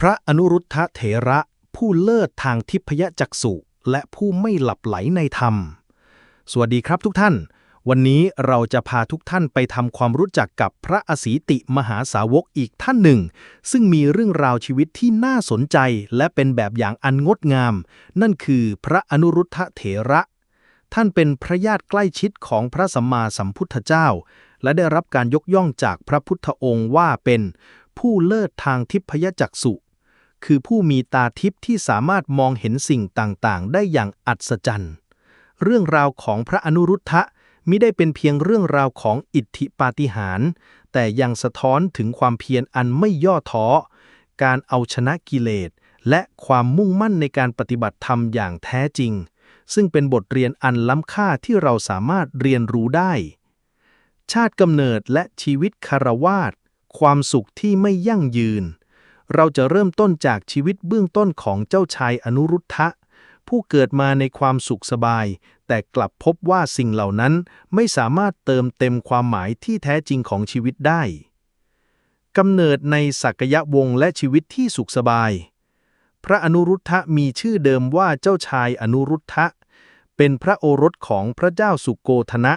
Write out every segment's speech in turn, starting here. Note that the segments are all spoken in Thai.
พระอนุรุทธเถระผู้เลิศทางทิพยจักษุและผู้ไม่หลับไหลในธรรม สวัสดีครับทุกท่าน วันนี้เราจะพาทุกท่านไปทำความรู้จักกับพระอสีติมหาสาวกอีกท่านหนึ่ง ซึ่งมีเรื่องราวชีวิตที่น่าสนใจและเป็นแบบอย่างอันงดงาม นั่นคือพระอนุรุทธเถระ ท่านเป็นพระญาติใกล้ชิดของพระสัมมาสัมพุทธเจ้า และได้รับการยกย่องจากพระพุทธองค์ว่าเป็นผู้เลิศทางทิพยจักษุ คือผู้มีตาทิพย์ที่สามารถมองเห็นสิ่งต่างๆ ได้อย่างอัศจรรย์ เรื่องราวของพระอนุรุทธะมิได้เป็นเพียงเรื่องราวของอิทธิปาฏิหาริย์แต่ยังสะท้อนถึงความเพียรอันไม่ย่อท้อ การเอาชนะกิเลส และความมุ่งมั่นในการปฏิบัติธรรมอย่างแท้จริง ซึ่งเป็นบทเรียนอันล้ำค่าที่เราสามารถเรียนรู้ได้ ชาติกำเนิดและชีวิตคารวาสความสุขที่ไม่ยั่งยืน เราจะเริ่มต้นจากชีวิตเบื้องต้นของเจ้าชายอนุรุทธะ ผู้เกิดมาในความสุขสบาย แต่กลับพบว่าสิ่งเหล่านั้นไม่สามารถเติมเต็มความหมายที่แท้จริงของชีวิตได้กำเนิดในสักยะวงและชีวิตที่สุขสบาย พระอนุรุทธะมีชื่อเดิมว่าเจ้าชายอนุรุทธะ เป็นพระโอรสของพระเจ้าสุโกธนะ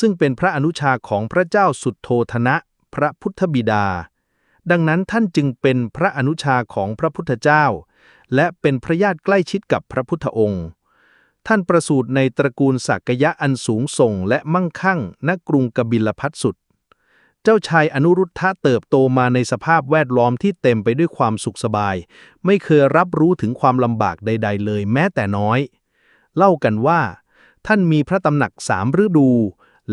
ซึ่งเป็นพระอนุชาของพระเจ้าสุดโทธนะ พระพุทธบิดา ดังนั้นท่านจึงเป็นพระอนุชาของพระพุทธเจ้า และเป็นพระญาติใกล้ชิดกับพระพุทธองค์ ท่านประสูติในตระกูลสักยะอันสูงส่งและมั่งคั่งณกรุงกบิลพัทสุด เจ้าชายอนุรุทธะเติบโตมาในสภาพแวดล้อมที่เต็มไปด้วยความสุขสบาย ไม่เคยรับรู้ถึงความลำบากใด ๆ เลยแม้แต่น้อย เล่ากันว่า ท่านมีพระตำหนักสามฤดู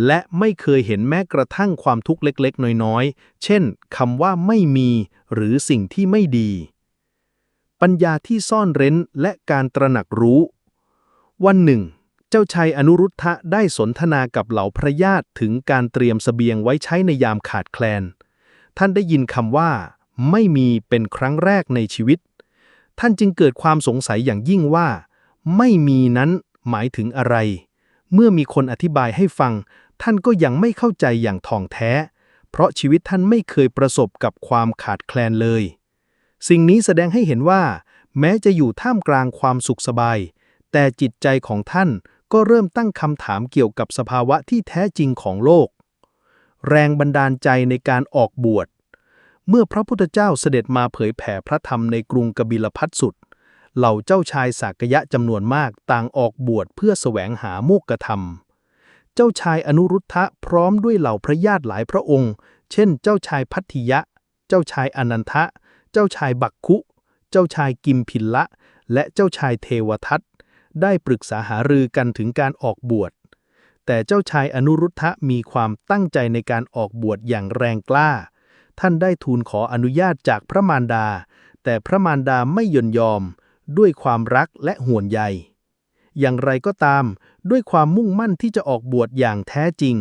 และไม่เคยเห็นแม้กระทั่งความทุกข์เล็กๆ น้อยๆ เช่นคำว่าไม่มีหรือสิ่งที่ไม่ดี ปัญญาที่ซ่อนเร้นและการตระหนักรู้ วันหนึ่ง เจ้าชายอนุรุทธะได้สนทนากับเหล่าพระญาติถึงการเตรียมสเสบียงไว้ใช้ในยามขาดแคลน ท่านได้ยินคำว่า ไม่มีเป็นครั้งแรกในชีวิต ท่านจึงเกิดความสงสัยอย่างยิ่งว่า ไม่มีนั้นหมายถึงอะไร เมื่อมีคนอธิบายให้ฟัง ท่านก็ยังไม่เข้าใจอย่างท่องแท้ เพราะชีวิตท่านไม่เคยประสบกับความขาดแคลนเลย สิ่งนี้แสดงให้เห็นว่า แม้จะอยู่ท่ามกลางความสุขสบาย แต่จิตใจของท่านก็เริ่มตั้งคำถามเกี่ยวกับสภาวะที่แท้จริงของโลก แรงบันดาลใจในการออกบวช เมื่อพระพุทธเจ้าเสด็จมาเผยแผ่พระธรรมในกรุงกบิลพัทสุด เหล่าเจ้าชายสากยะจำนวนมากต่างออกบวชเพื่อแสวงหาโมกขธรรม เจ้าชายอนุรุทธะพร้อมด้วยเหล่าพระญาติหลายพระองค์ เช่น เจ้าชายพัทธิยะ เจ้าชายอนันทะ เจ้าชายบักคุ เจ้าชายกิมพิลละ และเจ้าชายเทวทัตได้ปรึกษาหารือกันถึงการออกบวช แต่เจ้าชายอนุรุทธะมีความตั้งใจในการออกบวชอย่างแรงกล้า ท่านได้ทูลขออนุญาตจากพระมารดา แต่พระมารดาไม่ยนยอม ด้วยความรักและห่วงใย อย่างไรก็ตาม ด้วยความมุ่งมั่นที่จะออกบวชอย่างแท้จริง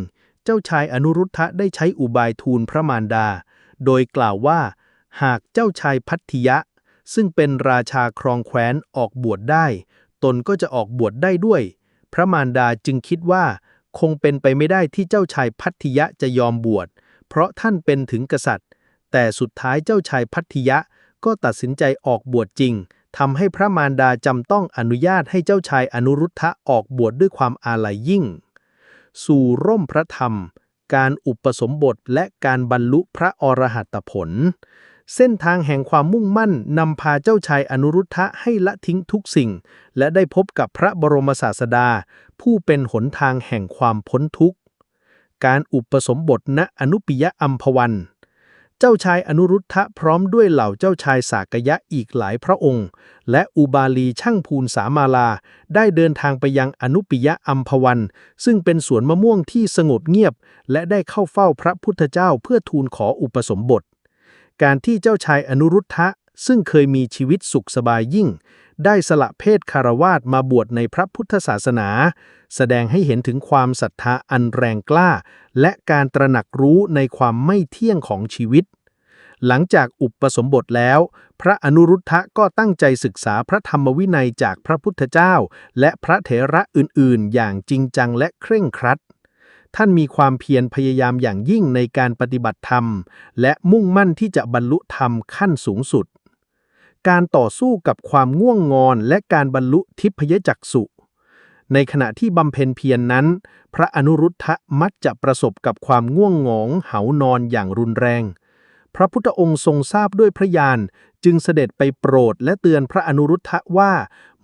เจ้าชายอนุรุทธะได้ใช้อุบายทูลพระมารดา โดยกล่าวว่า หากเจ้าชายพัทธิยะ ซึ่งเป็นราชาครองแคว้นออกบวชได้ ตนก็จะออกบวชได้ด้วย พระมารดาจึงคิดว่า คงเป็นไปไม่ได้ที่เจ้าชายพัทธิยะจะยอมบวช เพราะท่านเป็นถึงกษัตริย์ แต่สุดท้ายเจ้าชายพัทธิยะก็ตัดสินใจออกบวชจริง ทำให้พระมารดาจำต้องอนุญาตให้เจ้าชายอนุรุทธะออกบวชดด้วยความอาลัยยิ่ง สู่ร่มพระธรรม การอุปสมบทและการบรรลุพระอรหัตผล เส้นทางแห่งความมุ่งมั่นนำพาเจ้าชายอนุรุทธะให้ละทิ้งทุกสิ่ง และได้พบกับพระบรมศาสดา ผู้เป็นหนทางแห่งความพ้นทุกข์ การอุปสมบทณอนุปิยะอัมพวัน เจ้าชายอนุรุทธะพร้อมด้วยเหล่าเจ้าชายสากยะอีกหลายพระองค์ และอุบาลีช่างภูนสามาลา ได้เดินทางไปยังอนุปิยะอัมพวัน ซึ่งเป็นสวนมะม่วงที่สงบเงียบ และได้เข้าเฝ้าพระพุทธเจ้าเพื่อทูลขออุปสมบท การที่เจ้าชายอนุรุทธะ ซึ่งเคยมีชีวิตสุขสบายยิ่ง ได้สละเพศคารวาสมาบวชในพระพุทธศาสนา แสดงให้เห็นถึงความศรัทธาอันแรงกล้า และการตระหนักรู้ในความไม่เที่ยงของชีวิต หลังจากอุปสมบทแล้ว พระอนุรุทธะก็ตั้งใจศึกษาพระธรรมวินัยจากพระพุทธเจ้า และพระเถระอื่น ๆ อย่างจริงจังและเคร่งครัดท่านมีความเพียรพยายามอย่างยิ่งในการปฏิบัติธรรม และมุ่งมั่นที่จะบรรลุธรรมขั้นสูงสุด การต่อสู้กับความง่วงงอนและการบรรลุทิพยจักษุในขณะที่บำเพ็ญเพียรนนั้น พระอนุรุทธะมักจะประสบกับความง่วงงองเหานอนอย่างรุนแรง พระพุทธองค์ทรงทราบด้วยพระญาณจึงเสด็จไปโปรดและเตือนพระอนุรุทธะว่า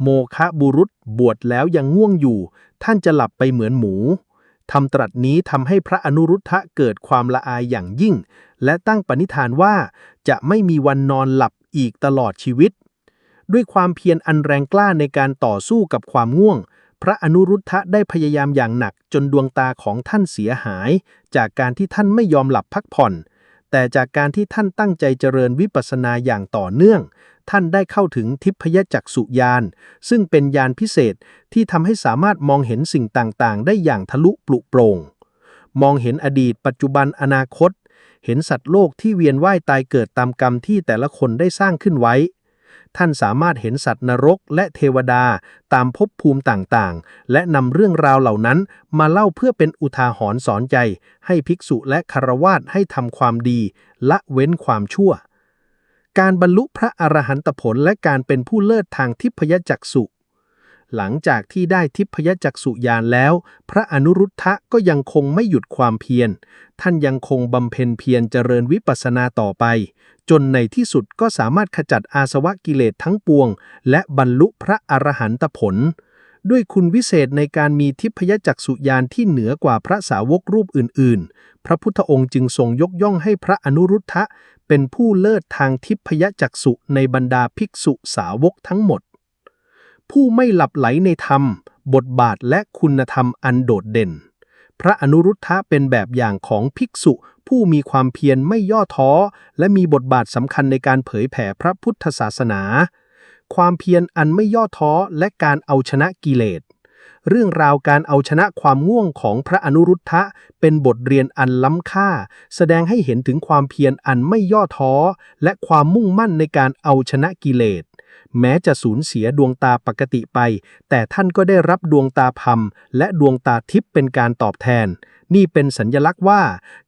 โมคะบุรุษบวชแล้วยังง่วงอยู่ ท่านจะหลับไปเหมือนหมูทำตรัสนี้ทำให้พระอนุรุทธะเกิดความละอายอย่างยิ่ง และตั้งปณิธานว่าจะไม่มีวันนอนหลับ อีกตลอดชีวิต ด้วยความเพียรอันแรงกล้าในการต่อสู้กับความง่วง พระอนุรุทธะได้พยายามอย่างหนักจนดวงตาของท่านเสียหาย จากการที่ท่านไม่ยอมหลับพักผ่อน แต่จากการที่ท่านตั้งใจเจริญวิปัสสนาอย่างต่อเนื่อง ท่านได้เข้าถึงทิพยจักษุญาณซึ่งเป็นญาณพิเศษที่ทำให้สามารถมองเห็นสิ่งต่างๆ ได้อย่างทะลุปลุโปร่งมองเห็นอดีตปัจจุบันอนาคต เห็นสัตว์โลกที่เวียนว่ายตายเกิดตามกรรมที่แต่ละคนได้สร้างขึ้นไว้ ท่านสามารถเห็นสัตว์นรกและเทวดาตามภพภูมิต่างๆ และนำเรื่องราวเหล่านั้นมาเล่าเพื่อเป็นอุทาหรณ์สอนใจ ให้ภิกษุและคารวาสให้ทำความดี ละเว้นความชั่ว การบรรลุพระอรหันตผลและการเป็นผู้เลิศทางทิพยจักษุ หลังจากที่ได้ทิพยจักษุญาณแล้ว พระอนุรุทธะก็ยังคงไม่หยุดความเพียร ท่านยังคงบำเพ็ญเพียรเจริญวิปัสสนาต่อไป จนในที่สุดก็สามารถขจัดอาสวะกิเลสทั้งปวง และบรรลุพระอรหันตผล ด้วยคุณวิเศษในการมีทิพยจักษุญาณที่เหนือกว่าพระสาวกรูปอื่น ๆ พระพุทธองค์จึงทรงยกย่องให้พระอนุรุทธะเป็นผู้เลิศทางทิพยจักษุในบรรดาภิกษุสาวกทั้งหมด ผู้ไม่หลับไหลในธรรม บทบาทและคุณธรรมอันโดดเด่น พระอนุรุทธะเป็นแบบอย่างของภิกษุผู้มีความเพียรไม่ย่อท้อ และมีบทบาทสำคัญในการเผยแผ่พระพุทธศาสนา ความเพียรอันไม่ย่อท้อและการเอาชนะกิเลส เรื่องราวการเอาชนะความง่วงของพระอนุรุทธะเป็นบทเรียนอันล้ำค่า แสดงให้เห็นถึงความเพียรอันไม่ย่อท้อ และความมุ่งมั่นในการเอาชนะกิเลส แม้จะสูญเสียดวงตาปกติไป แต่ท่านก็ได้รับดวงตาพรมและดวงตาทิพย์เป็นการตอบแทน นี่เป็นสัญญลักษณ์ว่า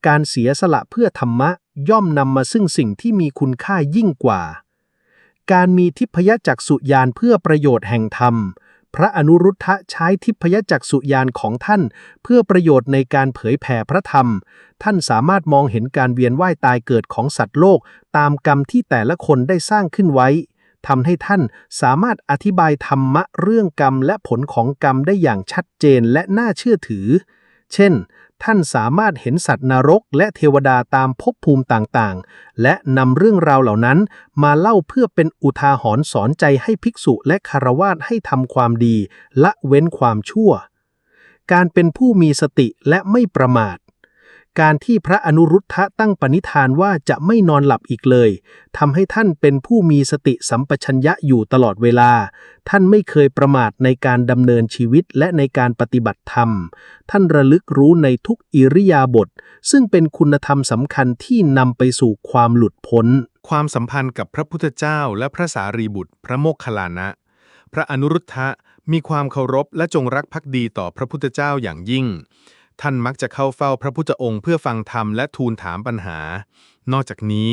การเสียสละเพื่อธรรมะ ย่อมนำมาซึ่งสิ่งที่มีคุณค่ายิ่งกว่า การมีทิพยจักษุญาณเพื่อประโยชน์แห่งธรรม พระอนุรุทธะใช้ทิพยจักษุญาณของท่าน เพื่อประโยชน์ในการเผยแผ่พระธรรม ท่านสามารถมองเห็นการเวียนว่ายตายเกิดของสัตว์โลก ตามกรรมที่แต่ละคนได้สร้างขึ้นไว้ ทำให้ท่านสามารถอธิบายธรรมะเรื่องกรรมและผลของกรรมได้อย่างชัดเจนและน่าเชื่อถือ เช่น ท่านสามารถเห็นสัตว์นรกและเทวดาตามภพภูมิต่างๆ และนำเรื่องราวเหล่านั้นมาเล่าเพื่อเป็นอุทาหรณ์สอนใจให้ภิกษุและคารวาสให้ทำความดี ละเว้นความชั่ว การเป็นผู้มีสติและไม่ประมาท การที่พระอนุรุทธะตั้งปณิธานว่าจะไม่นอนหลับอีกเลยทำให้ท่านเป็นผู้มีสติสัมปชัญญะอยู่ตลอดเวลา ท่านไม่เคยประมาทในการดำเนินชีวิตและในการปฏิบัติธรรม ท่านระลึกรู้ในทุกอิริยาบถซึ่งเป็นคุณธรรมสำคัญที่นำไปสู่ความหลุดพ้น ความสัมพันธ์กับพระพุทธเจ้าและพระสารีบุตร พระโมคคัลลานะ พระอนุรุทธะมีความเคารพและจงรักภักดีต่อพระพุทธเจ้าอย่างยิ่ง ท่านมักจะเข้าเฝ้าพระพุทธองค์เพื่อฟังธรรมและทูลถามปัญหา นอกจากนี้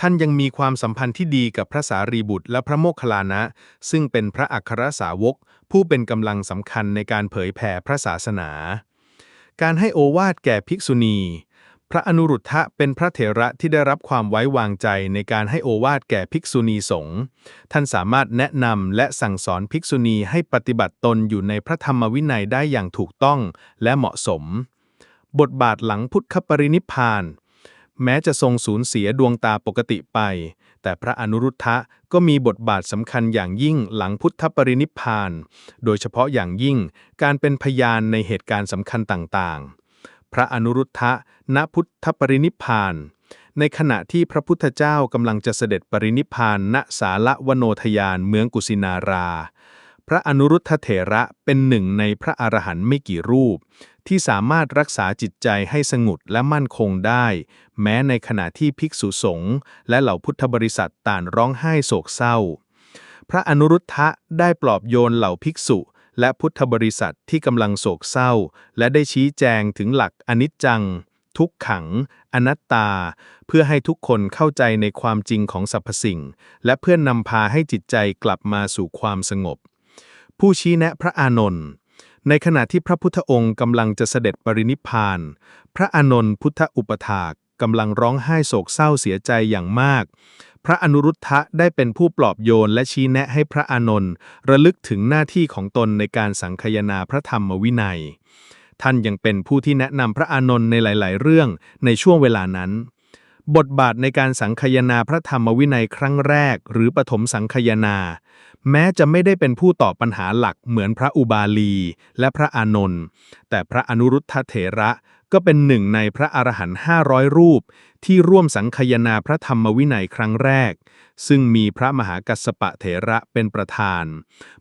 ท่านยังมีความสัมพันธ์ที่ดีกับพระสารีบุตรและพระโมคคัลลานะ ซึ่งเป็นพระอัครสาวก ผู้เป็นกำลังสำคัญในการเผยแผ่พระศาสนา การให้โอวาทแก่ภิกษุณี ระอนุรุทธะเป็นพระเถระที่ได้รับความไว้วางใจในการให้โอวาทแก่ภิกษุณีสงฆ์ท่านสามารถแนะนำและสั่งสอนภิกษุณีให้ปฏิบัติตนอยู่ในพระธรรมวินัยได้อย่างถูกต้องและเหมาะสม บทบาทหลังพุทธปรินิพาน แม้จะทรงสูญเสียดวงตาปกติไป แต่พระอนุรุทธะก็มีบทบาทสำคัญอย่างยิ่งหลังพุทธปรินิพพาน โดยเฉพาะอย่างยิ่งการเป็นพยานในเหตุการณ์สำคัญต่างๆ พระอนุรุทธะณพุทธปรินิพาน ในขณะที่พระพุทธเจ้ากำลังจะเสด็จปรินิพพานณสาละวโนทยานเมืองกุสินารา พระอนุรุทธเถระเป็นหนึ่งในพระอรหันต์ไม่กี่รูป ที่สามารถรักษาจิตใจให้สงบและมั่นคงได้ แม้ในขณะที่ภิกษุสงฆ์และเหล่าพุทธบริษัทต่างร้องไห้โศกเศร้า พระอนุรุทธะได้ปลอบโยนเหล่าภิกษุ และพุทธบริษัทที่กำลังโศกเศร้า และได้ชี้แจงถึงหลักอนิจจัง ทุกขัง อนัตตา เพื่อให้ทุกคนเข้าใจในความจริงของสรรพสิ่ง และเพื่อนนำพาให้จิตใจกลับมาสู่ความสงบ ผู้ชี้แนะพระอานนท์ในขณะที่พระพุทธองค์กำลังจะเสด็จปรินิพาน พระอานนท์พุทธอุปถาก กำลังร้องไห้โศกเศร้าเสียใจอย่างมาก พระอนุรุทธะได้เป็นผู้ปลอบโยนและชี้แนะให้พระอานนท์ระลึกถึงหน้าที่ของตนในการสังคายนาพระธรรมวินัย ท่านยังเป็นผู้ที่แนะนำพระอานนท์ในหลาย ๆ เรื่องในช่วงเวลานั้น บทบาทในการสังคายนาพระธรรมวินัยครั้งแรก หรือปฐมสังคายนา แม้จะไม่ได้เป็นผู้ตอบปัญหาหลักเหมือนพระอุบาลีและพระอานนท์แต่พระอนุรุทธเถระก็เป็นหนึ่งในพระอรหันต์500 รูป ที่ร่วมสังคยนาพระธรรมวินัยครั้งแรก ซึ่งมีพระมหากัสสปะเถระเป็นประธาน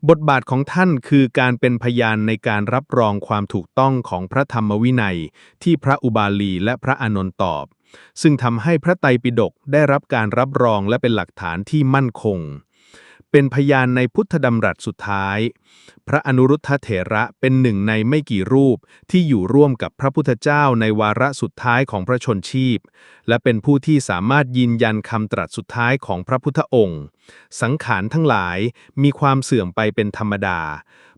บทบาทของท่านคือการเป็นพยานในการรับรองความถูกต้องของพระธรรมวินัย ที่พระอุบาลีและพระอานนท์ตอบ ซึ่งทำให้พระไตรปิฎกได้รับการรับรองและเป็นหลักฐานที่มั่นคง เป็นพยานในพุทธดำรัสสุดท้าย พระอนุรุทธเถระเป็นหนึ่งในไม่กี่รูปที่อยู่ร่วมกับพระพุทธเจ้าในวาระสุดท้ายของพระชนชีพ และเป็นผู้ที่สามารถยืนยันคำตรัสสุดท้ายของพระพุทธองค์ สังขารทั้งหลายมีความเสื่อมไปเป็นธรรมดา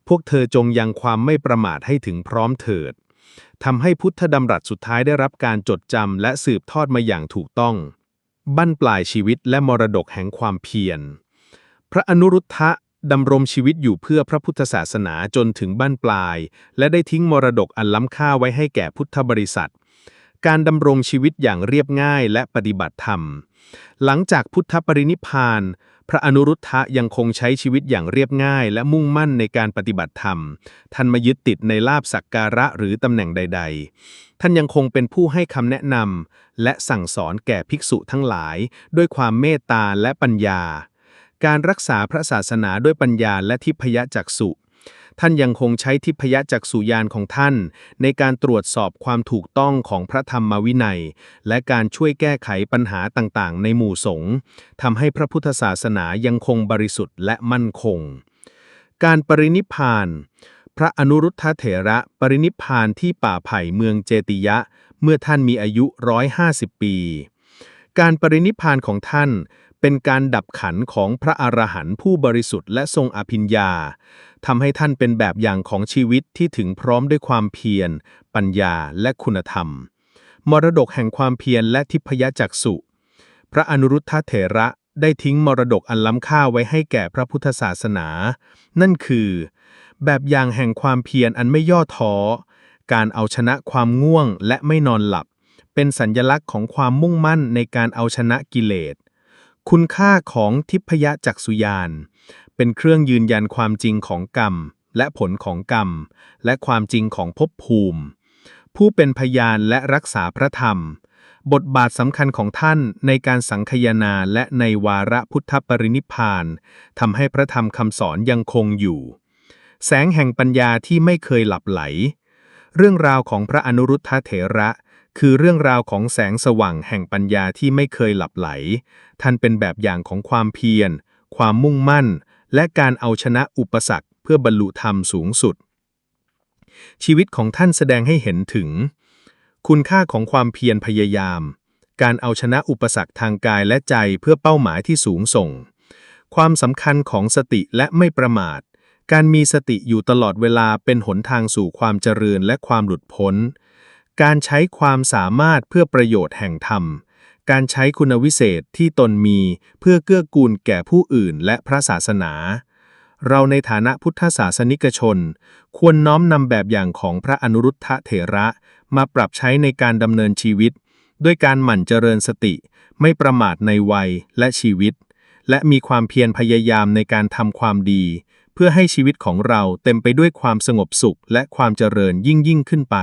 พวกเธอจงยังความไม่ประมาทให้ถึงพร้อมเถิดทำให้พุทธดำรัสสุดท้ายได้รับการจดจำและสืบทอดมาอย่างถูกต้อง บั้นปลายชีวิตและมรดกแห่งความเพียร ระอนุรุทธะดำรงชีวิตอยู่เพื่อพระพุทธศาสนาจนถึงบั้นปลาย และได้ทิ้งมรดกอันล้ำค่าไว้ให้แก่พุทธบริษัท การดำรงชีวิตอย่างเรียบง่ายและปฏิบัติธรรม หลังจากพุทธปรินิพาน พระอนุรุทธะยังคงใช้ชีวิตอย่างเรียบง่าย และมุ่งมั่นในการปฏิบัติธรรม ท่านมายึดติดในลาบสักการะหรือตำแหน่งใด ๆ ท่านยังคงเป็นผู้ให้คำแนะนำและสั่งสอนแก่ภิกษุทั้งหลาย ด้วยความเมตตาและปัญญา การรักษาพระศาสนาด้วยปัญญาและทิพยจักษุท่านยังคงใช้ทิพยจักษุญาณของท่าน ในการตรวจสอบความถูกต้องของพระธรรมวินัย และการช่วยแก้ไขปัญหาต่างๆ ในหมู่สงฆ์ทำให้พระพุทธศาสนายังคงบริสุทธิ์และมั่นคง การปรินิพาน พระอนุรุทธเถระปรินิพานที่ป่าไผ่เมืองเจติยะ เมื่อท่านมีอายุ 150 ปี การปรินิพานของท่าน เป็นการดับขันของพระอรหันต์ผู้บริสุทธิ์และทรงอภิญญาทำให้ท่านเป็นแบบอย่างของชีวิตที่ถึงพร้อมด้วยความเพียร ปัญญาและคุณธรรม มรดกแห่งความเพียรและทิพยจักษุ พระอนุรุทธเถระได้ทิ้งมรดกอันล้ำค่าไว้ให้แก่พระพุทธศาสนา นั่นคือ แบบอย่างแห่งความเพียรอันไม่ย่อท้อ การเอาชนะความง่วงและไม่นอนหลับ เป็นสัญญลักษณ์ของความมุ่งมั่นในการเอาชนะกิเลส คุณค่าของทิพยจักษุญาณเป็นเครื่องยืนยันความจริงของกรรม และผลของกรรม และความจริงของภพภูมิ ผู้เป็นพยานและรักษาพระธรรม บทบาทสำคัญของท่านในการสังคายนาและในวาระพุทธปรินิพพานทำให้พระธรรมคำสอนยังคงอยู่ แสงแห่งปัญญาที่ไม่เคยหลับไหล เรื่องราวของพระอนุรุทธเถระ คือเรื่องราวของแสงสว่างแห่งปัญญาที่ไม่เคยหลับไหล ท่านเป็นแบบอย่างของความเพียร ความมุ่งมั่น และการเอาชนะอุปสรรคเพื่อบรรลุธรรมสูงสุด ชีวิตของท่านแสดงให้เห็นถึง คุณค่าของความเพียรพยายาม การเอาชนะอุปสรรคทางกายและใจเพื่อเป้าหมายที่สูงส่ง ความสำคัญของสติและไม่ประมาท การมีสติอยู่ตลอดเวลาเป็นหนทางสู่ความเจริญและความหลุดพ้น การใช้ความสามารถเพื่อประโยชน์แห่งธรรม การใช้คุณวิเศษที่ตนมีเพื่อเกื้อกูลแก่ผู้อื่นและพระศาสนา เราในฐานะพุทธศาสนิกชน ควรน้อมนำแบบอย่างของพระอนุรุทธเถระมาปรับใช้ในการดำเนินชีวิต ด้วยการหมั่นเจริญสติ ไม่ประมาทในวัยและชีวิต และมีความเพียรพยายามในการทำความดี เพื่อให้ชีวิตของเราเต็มไปด้วยความสงบสุขและความเจริญยิ่งยิ่งขึ้นไป